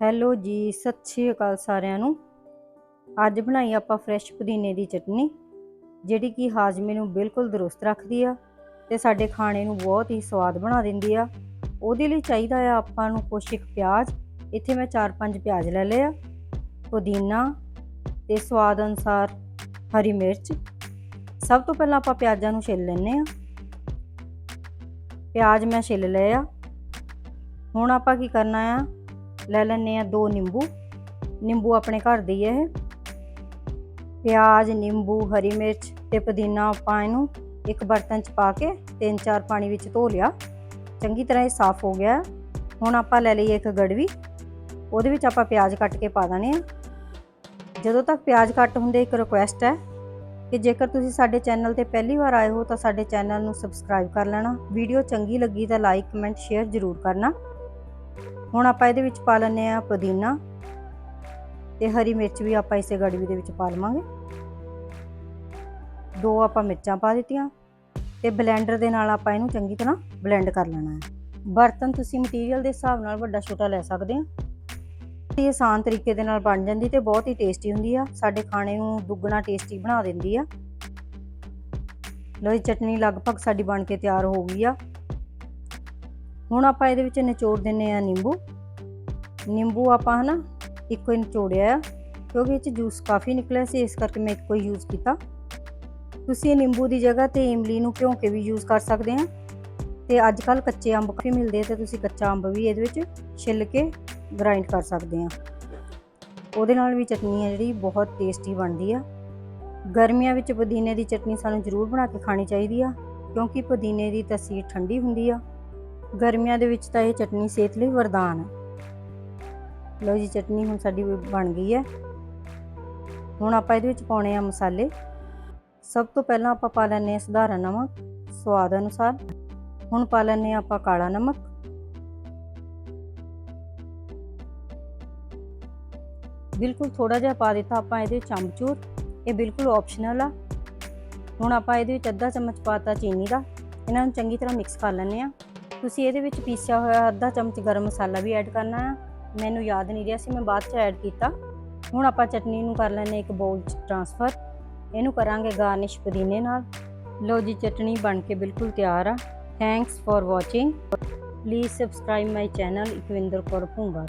Hello ਜੀ, ਸਤਿ ਸ਼੍ਰੀ ਅਕਾਲ ਸਾਰਿਆਂ ਨੂੰ। ਅੱਜ ਬਣਾਈ ਆਪਾਂ ਫਰੈਸ਼ ਪੁਦੀਨੇ ਦੀ ਚਟਨੀ, ਜਿਹੜੀ ਕਿ ਹਾਜ਼ਮੇ ਨੂੰ ਬਿਲਕੁਲ ਦਰੁਸਤ ਰੱਖਦੀ ਆ ਤੇ ਸਾਡੇ ਖਾਣੇ ਨੂੰ ਬਹੁਤ ਹੀ ਸਵਾਦ ਬਣਾ ਦਿੰਦੀ ਆ। ਉਹਦੇ ਲਈ ਚਾਹੀਦਾ ਆ ਆਪਾਂ ਨੂੰ ਕੁਛ ਇੱਕ ਪਿਆਜ਼, ਇੱਥੇ ਮੈਂ 4-5 ਪਿਆਜ਼ ਲੈ ਲਏ ਆ। ਪੁਦੀਨਾ ਤੇ ਸਵਾਦ ਅਨੁਸਾਰ ਹਰੀ ਮਿਰਚ। ਸਭ ਤੋਂ ਪਹਿਲਾਂ ਆਪਾਂ ਪਿਆਜ਼ਾਂ ਨੂੰ ਛਿੱਲ ਲੈਣੇ ਆ। ਪਿਆਜ਼ ਮੈਂ ਛਿੱਲ ਲਏ ਆ। ਹੁਣ ਆਪਾਂ ਕੀ ਕਰਨਾ ਆ ਲੈ ਲੈਣੇ ਆ ਦੋ ਨਿੰਬੂ। ਨਿੰਬੂ ਆਪਣੇ ਘਰ ਦੇ ਹੈ ਇਹ। ਪਿਆਜ਼, ਨਿੰਬੂ, ਹਰੀ ਮਿਰਚ ਤੇ ਪੁਦੀਨਾ ਆਪਾਂ ਇਹਨੂੰ ਇੱਕ ਬਰਤਨ 'ਚ ਪਾ ਕੇ ਤਿੰਨ ਚਾਰ ਪਾਣੀ ਵਿੱਚ ਧੋ ਲਿਆ। ਚੰਗੀ ਤਰ੍ਹਾਂ ਇਹ ਸਾਫ਼ ਹੋ ਗਿਆ। ਹੁਣ ਆਪਾਂ ਲੈ ਲਈਏ ਇੱਕ ਗੜਵੀ ਉਹਦੇ ਵਿੱਚ ਆਪਾਂ ਪਿਆਜ਼ ਕੱਟ ਕੇ ਪਾ ਦੇਣੇ ਆ। ਜਦੋਂ ਤੱਕ ਪਿਆਜ਼ ਕੱਟ ਹੁੰਦੇ ਇੱਕ ਰਿਕੁਐਸਟ ਹੈ ਕਿ ਜੇਕਰ ਤੁਸੀਂ ਸਾਡੇ ਚੈਨਲ ਤੇ ਪਹਿਲੀ ਵਾਰ ਆਏ ਹੋ ਤਾਂ ਸਾਡੇ ਚੈਨਲ ਨੂੰ ਸਬਸਕ੍ਰਾਈਬ ਕਰ ਲੈਣਾ। ਵੀਡੀਓ ਚੰਗੀ ਲੱਗੀ ਤਾਂ ਲਾਈਕ ਕਮੈਂਟ ਸ਼ੇਅਰ ਜ਼ਰੂਰ ਕਰਨਾ। ਹੁਣ ਆਪਾਂ ਇਹਦੇ ਵਿੱਚ ਪਾ ਲੈਂਦੇ ਆ ਪੁਦੀਨਾ ਤੇ ਹਰੀ ਮਿਰਚ ਵੀ ਆਪਾਂ ਇਸੇ ਗੜਵੀ ਦੇ ਵਿੱਚ ਪਾ ਲਵਾਂਗੇ। ਦੋ ਆਪਾਂ ਮਿਰਚਾਂ ਪਾ ਦਿੱਤੀਆਂ ਤੇ ਬਲੈਂਡਰ ਦੇ ਨਾਲ ਆਪਾਂ ਇਹਨੂੰ ਚੰਗੀ ਤਰ੍ਹਾਂ ਬਲੈਂਡ ਕਰ ਲੈਣਾ ਹੈ। ਬਰਤਨ ਤੁਸੀਂ ਮਟੀਰੀਅਲ ਦੇ ਹਿਸਾਬ ਨਾਲ ਵੱਡਾ ਛੋਟਾ ਲੈ ਸਕਦੇ ਆ ਇਹ ਆਸਾਨ ਤਰੀਕੇ ਦੇ ਨਾਲ ਬਣ ਜਾਂਦੀ ਤੇ ਬਹੁਤ ਹੀ ਟੇਸਟੀ ਹੁੰਦੀ ਆ। ਸਾਡੇ ਖਾਣੇ ਨੂੰ ਦੁੱਗਣਾ ਟੇਸਟੀ ਬਣਾ ਦਿੰਦੀ ਆ। ਲੋ ਚਟਨੀ ਲਗਭਗ ਸਾਡੀ ਬਣ ਕੇ ਤਿਆਰ ਹੋ ਗਈ ਆ। ਹੁਣ ਆਪਾਂ ਇਹਦੇ ਵਿੱਚ ਨਿਚੋੜ ਦਿੰਨੇ ਆ ਨਿੰਬੂ। ਨਿੰਬੂ ਆਪਾਂ ਹਨਾ ਇੱਕੋ ਹੀ ਨਿਚੋੜਿਆ ਆ, ਕਿਉਂਕਿ ਇਹ ਚ ਜੂਸ ਕਾਫੀ ਨਿਕਲਿਆ ਸੀ, ਇਸ ਕਰਕੇ ਮੈਂ ਇੱਕੋ ਹੀ ਯੂਜ਼ ਕੀਤਾ। ਤੁਸੀਂ ਇਹ ਨਿੰਬੂ ਦੀ ਜਗ੍ਹਾ ਤੇ ਇਮਲੀ ਨੂੰ ਭਿਉਂ ਕੇ ਵੀ ਯੂਜ਼ ਕਰ ਸਕਦੇ ਆ। ਤੇ ਅੱਜ ਕੱਲ ਕੱਚੇ ਅੰਬ ਕਾਫੀ ਮਿਲਦੇ ਆ ਤੇ ਤੁਸੀਂ ਕੱਚਾ ਅੰਬ ਵੀ ਇਹਦੇ ਵਿੱਚ ਛਿੱਲ ਕੇ ਗ੍ਰਾਈਂਡ ਕਰ ਸਕਦੇ ਆ। ਉਹਦੇ ਨਾਲ ਵੀ ਚਟਨੀ ਹੈ ਜਿਹੜੀ ਬਹੁਤ ਟੇਸਟੀ ਬਣਦੀ ਆ। ਗਰਮੀਆਂ ਵਿੱਚ ਪੁਦੀਨੇ ਦੀ ਚਟਨੀ ਸਾਨੂੰ ਜ਼ਰੂਰ ਬਣਾ ਕੇ ਖਾਣੀ ਚਾਹੀਦੀ ਆ, ਕਿਉਂਕਿ ਪੁਦੀਨੇ ਦੀ ਤਸੀਰ ਠੰਡੀ ਹੁੰਦੀ ਆ। ਗਰਮੀਆਂ ਦੇ ਵਿੱਚ ਤਾਂ ਇਹ ਚਟਨੀ ਸਿਹਤ ਲਈ ਵਰਦਾਨ ਹੈ। ਲਓ ਜੀ, ਚਟਨੀ ਹੁਣ ਸਾਡੀ ਬਣ ਗਈ ਹੈ। ਹੁਣ ਆਪਾਂ ਇਹਦੇ ਵਿੱਚ ਪਾਉਣੇ ਆ ਮਸਾਲੇ। ਸਭ ਤੋਂ ਪਹਿਲਾਂ ਆਪਾਂ ਪਾ ਲੈਂਦੇ ਆ ਸਧਾਰਨ ਨਮਕ, ਸਵਾਦ ਅਨੁਸਾਰ। ਹੁਣ ਪਾ ਲੈਂਦੇ ਆ ਆਪਾਂ ਕਾਲਾ ਨਮਕ। ਬਿਲਕੁਲ ਥੋੜਾ ਜਿਹਾ ਪਾ ਦਿੱਤਾ ਆਪਾਂ ਇਹਦੇ ਵਿੱਚ ਇਹ ਬਿਲਕੁਲ ਆਪਸ਼ਨਲ ਆ। ਹੁਣ ਆਪਾਂ ਇਹਦੇ ਵਿੱਚ ਅੱਧਾ ਚਮਚ ਪਾਤਾ ਚੀਨੀ ਦਾ। ਇਹਨਾਂ ਨੂੰ ਚੰਗੀ ਤਰ੍ਹਾਂ ਮਿਕਸ ਕਰ ਲੈਂਦੇ ਆ ਤੁਸੀਂ ਇਹਦੇ ਵਿੱਚ ਪੀਸਿਆ ਹੋਇਆ ਅੱਧਾ ਚਮਚ ਗਰਮ ਮਸਾਲਾ ਵੀ ਐਡ ਕਰਨਾ ਆ ਮੈਨੂੰ ਯਾਦ ਨਹੀਂ ਰਿਹਾ ਸੀ, ਮੈਂ ਬਾਅਦ ਚ ਐਡ ਕੀਤਾ। ਹੁਣ ਆਪਾਂ ਚਟਨੀ ਨੂੰ ਕਰ ਲੈਂਦੇ ਇੱਕ ਬਾਉਲ ਚ ਟ੍ਰਾਂਸਫਰ ਇਹਨੂੰ ਕਰਾਂਗੇ ਗਾਰਨਿਸ਼ ਪੁਦੀਨੇ ਨਾਲ। ਲੋ ਜੀ, ਚਟਨੀ ਬਣ ਕੇ ਬਿਲਕੁਲ ਤਿਆਰ ਆ। Thanks for watching please subscribe my channel Ikvinder Kaur Bhunga.